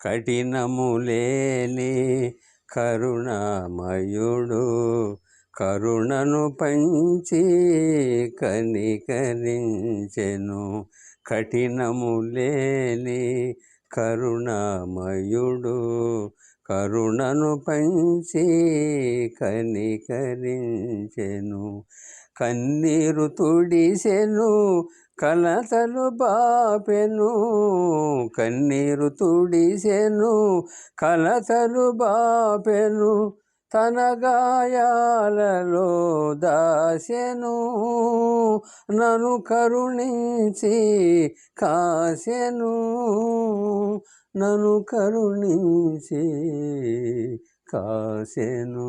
కఠినములేని కరుణామయుడు కరుణను పంచి కనికరించెను. కఠినములేని కరుణామయుడు కరుణను పంచి కనికరించెను. కన్నీరు తుడిసెను కలతలు బాపెను కన్నీరు తుడిసెను కలతలు బాపెను తన గాయాలలో దాసెను నన్ను కరుణించి కాసెను నన్ను కరుణించి కాసెను.